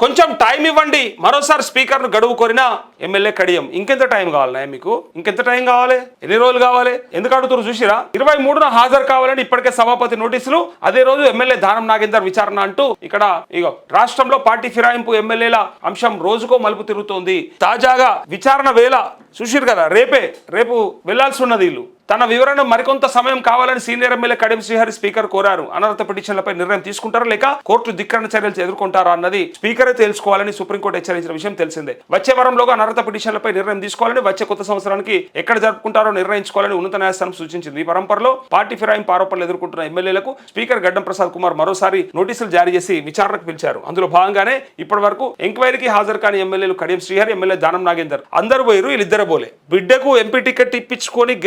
కొంచెం టైం ఇవ్వండి. మరోసారి స్పీకర్ను గడువు కోరిన ఎమ్మెల్యే కడియం. ఇంకెంత టైం కావాలన్నా మీకు? ఇంకెంత టైం కావాలి? ఎన్ని రోజులు కావాలి? ఎందుకు అడుగుతారు చూసిరా? ఇరవై మూడున హాజరు కావాలని ఇప్పటికే సభాపతి నోటీసులు అదే రోజు ఎమ్మెల్యే దానం నాగేందర్ విచారణ అంటూ ఇక్కడ ఇగో రాష్ట్రంలో పార్టీ ఫిరాయింపు ఎమ్మెల్యేల అంశం రోజుకో మలుపు తిరుగుతోంది. తాజాగా విచారణ వేళ చూసిరు కదా రేపే రేపు వెళ్ళాల్సి ఉన్నది వీళ్ళు. తన వివరణ మరికొంత సమయం కావాలని senior MLA Kadiyam Srihari speaker కోరారు. అనర్హత పిటిషన్లపై నిర్ణయం తీసుకుంటారా లేక కోర్టు ధిక్కరణ చర్యలు ఎదుర్కొంటారా అన్నది స్పీకరే తెలుసుకోవాలని సుప్రీంకోర్టు హెచ్చరించిన విషయం తెలిసిందే. వచ్చే వారంలోగా అనర్హత పిటిషన్లపై నిర్ణయం తీసుకోవాలని వచ్చే కొత్త సంవత్సరానికి ఎక్కడ జరుపుకుంటారో నిర్ణయించుకోవాలని ఉన్నత న్యాయస్థానం సూచించింది. ఈ పరంపరలో పార్టీ ఫిరాయింపు ఆరోపణలు ఎదుర్కొంటున్న ఎమ్మెల్యేలకు స్పీకర్ గడ్డం ప్రసాద్ కుమార్ మరోసారి నోటీసులు జారీ చేసి విచారణకు పిలిచారు. అందులో భాగంగానే ఇప్పటి వరకు ఎంక్వైరీకి హాజరు కాని ఎమ్మెల్యేలు కడియం శ్రీహరి ఎమ్మెల్యే దానం నాగేందర్ అందరూ పోయారు వీళ్ళిద్దరు పోలే. బిడ్డకు ఎంపీ టికెట్ ఇప్పించుకొని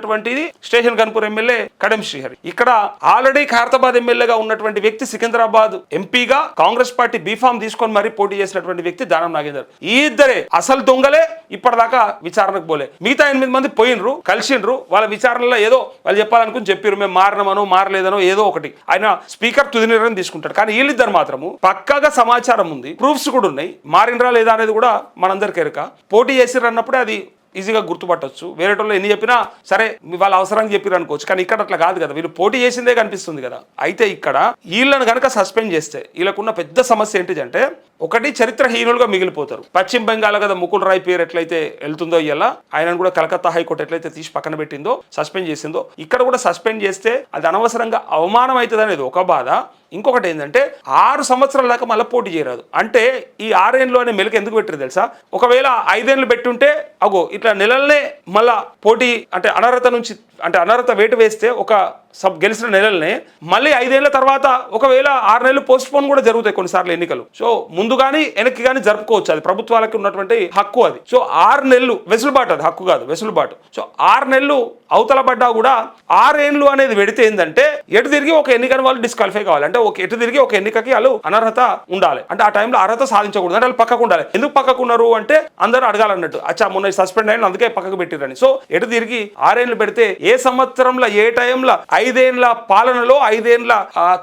ఉన్నటువంటిది స్టేషన్ కన్పూర్ ఎమ్మెల్యే కడెం శ్రీహరి. ఇక్కడ ఆల్రెడీ ఖైరతాబాద్ ఎమ్మెల్యేగా ఉన్నటువంటి వ్యక్తి సికింద్రాబాద్ ఎంపీగా కాంగ్రెస్ పార్టీ బీఫామ్ తీసుకొని మరీ పోటీ చేసినటువంటి వ్యక్తి దానం నాగేందర్. ఈ ఇద్దరే అసలు దొంగలే ఇప్పటిదాకా విచారణకు పోలే. మిగతా ఎనిమిది మంది పోయినరు కలిసిండ్రు వాళ్ళ విచారణలో ఏదో వాళ్ళు చెప్పాలనుకుని చెప్పారు మేము మారినమనో మారలేదనో ఏదో ఒకటి. ఆయన స్పీకర్ తుది నిర్ణయం తీసుకుంటాడు. కానీ వీళ్ళిద్దరు మాత్రము పక్కాగా సమాచారం ఉంది ప్రూఫ్స్ కూడా ఉన్నాయి. మారినరా లేదా అనేది కూడా మనందరికీ ఎరక. పోటీ చేసిరన్నప్పుడే అది ఈజీగా గుర్తుపట్టొచ్చు. వేరేటోళ్ళు ఎన్ని చెప్పినా సరే మీ వాళ్ళ అవసరానికి చెప్పారు అనుకోవచ్చు. కానీ ఇక్కడ అట్లా కాదు కదా. వీళ్ళు పోటీ చేసిందే కనిపిస్తుంది కదా. అయితే ఇక్కడ వీళ్ళని కనుక సస్పెండ్ చేస్తే వీళ్ళకున్న పెద్ద సమస్య ఏంటిదంటే ఒకటి చరిత్రహీనులుగా మిగిలిపోతారు. పశ్చిమ బెంగాల్ కదా ముకుల్ రాయ్ పేరు ఎట్లయితే వెళ్తుందో ఇలా ఆయనను కూడా కలకత్తా హైకోర్టు ఎట్లయితే తీసి పక్కన పెట్టిందో సస్పెండ్ చేసిందో ఇక్కడ కూడా సస్పెండ్ చేస్తే అది అనవసరంగా అవమానం అవుతుంది అనేది ఒక బాధ. ఇంకొకటి ఏంటంటే ఆరు సంవత్సరాల దాకా మళ్ళీ పోటీ చేయరాదు. అంటే ఈ ఆరేళ్ళలోనే మెలకు ఎందుకు పెట్టారు తెలుసా? ఒకవేళ ఐదేళ్ళు పెట్టుంటే అగో ఇట్లా నెలలనే మళ్ళా పోటీ అంటే అనర్హత నుంచి అంటే అనర్హత వేటు వేస్తే ఒక సబ్ గెలిచిన నెలలనే మళ్ళీ ఐదేళ్ళ తర్వాత ఒకవేళ ఆరు నెలలు పోస్ట్ పోన్ కూడా జరుగుతాయి కొన్నిసార్లు ఎన్నికలు. సో ముందు కానీ వెనక్కి కానీ జరుపుకోవచ్చు. అది ప్రభుత్వాలకి ఉన్నటువంటి హక్కు అది. సో ఆరు నెలలు వెసులుబాటు అది హక్కు కాదు వెసులుబాటు. సో ఆరు నెలలు అవతల పడ్డా కూడా ఆరేండ్లు అనేది పెడితే ఏంటంటే ఎటు తిరిగి ఒక ఎన్నికని వాళ్ళు డిస్క్వాలిఫై కావాలి. అంటే ఒక ఎటు తిరిగి ఒక ఎన్నికకి వాళ్ళు అనర్హత ఉండాలి. అంటే ఆ టైంలో అర్హత సాధించకూడదు. అంటే వాళ్ళు పక్కకు ఉండాలి. ఎందుకు పక్కకు ఉన్నారు అంటే అందరూ అడగాలన్నట్టు. అచ్చా మొన్న సస్పెండ్ అయిన అందుకే పక్కకు పెట్టిరని సో ఎటు తిరిగి ఆరేండ్లు పెడితే ఏ సంవత్సరంలో ఏ టైంలో ఐదేండ్ల పాలనలో ఐదేండ్ల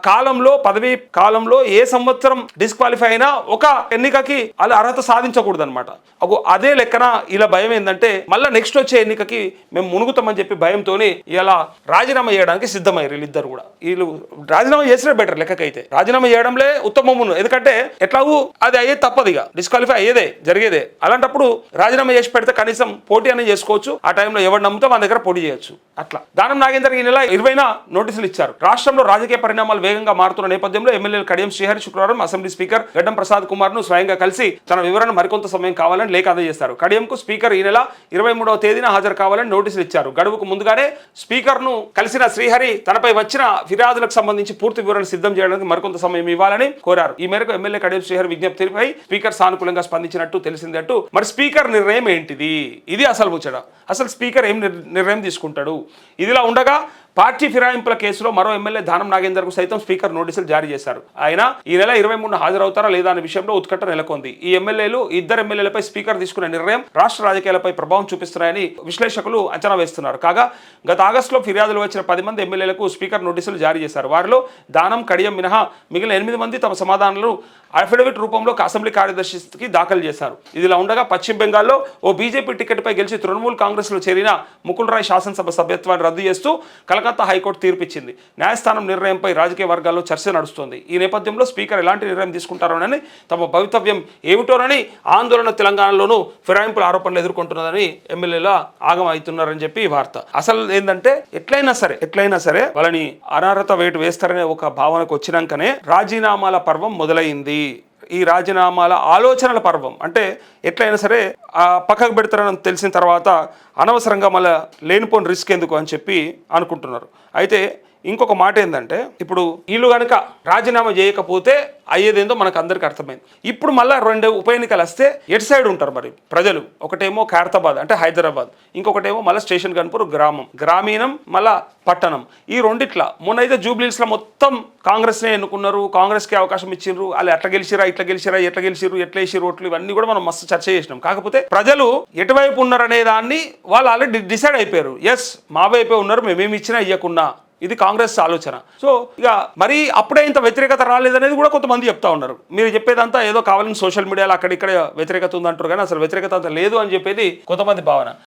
కాలంలో పదవి కాలంలో ఏ సంవత్సరం డిస్క్వాలిఫై అయినా ఒక ఎన్నికకి అలా అర్హత సాధించకూడదు అనమాట అదే లెక్కన ఇలా భయం ఏంటంటే మళ్ళీ నెక్స్ట్ వచ్చే ఎన్నికకి మేము మునుగుతామని చెప్పి భయంతోనే ఇలా రాజీనామా చేయడానికి సిద్ధమయ్యారు వీళ్ళిద్దరు కూడా. వీళ్ళు రాజీనామా చేసినా బెటర్ లెక్కకైతే. రాజీనామా చేయడంలే ఉత్తమమును ఎందుకంటే ఎట్లాగూ అది అయ్యేది తప్పదు ఇక. డిస్క్వాలిఫై అయ్యేదే జరిగేదే. అలాంటప్పుడు రాజీనామా చేసి పెడితే కనీసం పోటీ అనేది చేసుకోవచ్చు. ఆ టైంలో ఎవరు నమ్మితే మన దగ్గర పోటీ చేయొచ్చు. అట్లా. దానం నాగేందర్ ఈ నెల ఇరవైన నోటీసులు ఇచ్చారు. రాష్ట్రంలో రాజకీయ పరిణామాలు వేగంగా మారుతున్న నేపథ్యంలో ఎమ్మెల్యేలు కడియం శ్రీహరి శుక్రవారం అసెంబ్లీ స్పీకర్ గడ్డం ప్రసాద్ కుమార్ను స్వయంగా కలిసి తన వివరణ మరికొంత సమయం కావాలని లేఖ అందజేస్తారు కడియంకు స్పీకర్ ఈ నెల ఇరవై మూడవ తేదీన హాజరు కావాలని నోటీసులు ఇచ్చారు. గడువుకు ముందుగానే స్పీకర్ను కలిసిన శ్రీహరి తనపై వచ్చిన ఫిర్యాదులకు సంబంధించి పూర్తి వివరణ సిద్ధం చేయడానికి మరికొంత సమయం ఇవ్వాలని కోరారు. ఈ మేరకు ఎమ్మెల్యే కడియం శ్రీహరి విజ్ఞప్తిపై స్పీకర్ సానుకూలంగా స్పందించినట్టు తెలిసిందట్టు మరి స్పీకర్ నిర్ణయం ఏంటిది? ఇది అసలు ముచ్చట. అసలు స్పీకర్ ఏం నిర్ణయం తీసుకుంటాడు? ఇదిలా ఉండగా పార్టీ ఫిరాయింపుల కేసులో మరో ఎమ్మెల్యే దానం నాగేందర్కు సైతం స్పీకర్ నోటీసులు జారీ చేశారు. ఆయన ఈ నెల ఇరవై మూడు హాజరవుతారా లేదా అనే విషయంలో ఉత్కంఠ నెలకొంది. ఈ ఎమ్మెల్యేలు ఇద్దరు ఎమ్మెల్యేలపై స్పీకర్ తీసుకున్న నిర్ణయం రాష్ట్ర రాజకీయాలపై ప్రభావం చూపిస్తున్నాయని విశ్లేషకులు అంచనా వేస్తున్నారు. కాగా గత ఆగస్టులో ఫిర్యాదులు వచ్చిన పది మంది ఎమ్మెల్యేలకు స్పీకర్ నోటీసులు జారీ చేశారు. వారిలో దానం కడియం మినహా మిగిలిన ఎనిమిది మంది తమ సమాధానాలను అఫిడవిట్ రూపంలో అసెంబ్లీ కార్యదర్శికి దాఖలు చేశారు. ఇదిలా ఉండగా పశ్చిమ బెంగాల్లో ఓ బీజేపీ టికెట్పై గెలిచి తృణమూల్ కాంగ్రెస్లో చేరిన ముకుల్ రాయ్ శాసనసభ సభ్యత్వాన్ని రద్దు చేస్తూ కలకత్తా హైకోర్టు తీర్పిచ్చింది. న్యాయస్థానం నిర్ణయంపై రాజకీయ వర్గాల్లో చర్చ నడుస్తోంది. ఈ నేపథ్యంలో స్పీకర్ ఎలాంటి నిర్ణయం తీసుకుంటారోనని తమ భవితవ్యం ఏమిటోనని ఆందోళన తెలంగాణలోనూ ఫిరాయింపుల ఆరోపణలు ఎదుర్కొంటున్నదని ఎమ్మెల్యేల ఆగం అవుతున్నారని చెప్పి వార్త. అసలు ఏంటంటే ఎట్లయినా సరే ఎట్లయినా సరే వాళ్ళని అనర్హత వేటు వేస్తారనే ఒక భావనకు వచ్చినాకనే రాజీనామాల పర్వం మొదలైంది. ఈ రాజీనామాల ఆలోచనల పర్వం. అంటే ఎట్లయినా సరే ఆ పక్కకు పెడతారని తెలిసిన తర్వాత అనవసరంగా మళ్ళీ లేనిపోని రిస్క్ ఎందుకు అని చెప్పి అనుకుంటున్నారు. అయితే ఇంకొక మాట ఏంటంటే ఇప్పుడు వీళ్ళు కనుక రాజీనామా చేయకపోతే అయ్యేదేందో మనకు అందరికీ అర్థమైంది. ఇప్పుడు మళ్ళీ రెండు ఉప ఎన్నికలు వస్తే ఎటు సైడ్ ఉంటారు మరి? ప్రజలు. ఒకటేమో ఖైరతాబాద్ అంటే హైదరాబాద్. ఇంకొకటేమో మళ్ళీ స్టేషన్ కనుపూర్ గ్రామం. గ్రామీణం మళ్ళా పట్టణం. ఈ రెండిట్ల. మొన్న అయితే జూబ్లీస్లో మొత్తం కాంగ్రెస్నే ఎన్నుకున్నారు. కాంగ్రెస్కి అవకాశం ఇచ్చిండ్రు. వాళ్ళు ఎట్లా గెలిచిరా ఇట్లా గెలిచిరా ఎట్లా గెలిచిరు ఎట్లా వేసి ఓట్లు ఇవన్నీ కూడా మనం మస్తు చర్చ చేసినాం. కాకపోతే ప్రజలు ఎటువైపు ఉన్నారనే దాన్ని వాళ్ళు ఆల్రెడీ డిసైడ్ అయిపోయారు. ఎస్ మా వైపే ఉన్నారు మేమేమి ఇచ్చినా ఇవ్వకున్నా ఇది కాంగ్రెస్ ఆలోచన. సో ఇక మరీ అప్పుడే ఇంత వ్యతిరేకత రాలేదనేది కూడా కొంతమంది చెప్తా ఉన్నారు. మీరు చెప్పేదంతా ఏదో కావాలని సోషల్ మీడియాలో అక్కడిక్కడ వ్యతిరేకత ఉందంటారు కానీ అసలు వ్యతిరేకత అంత లేదు అని చెప్పేది కొంతమంది భావన.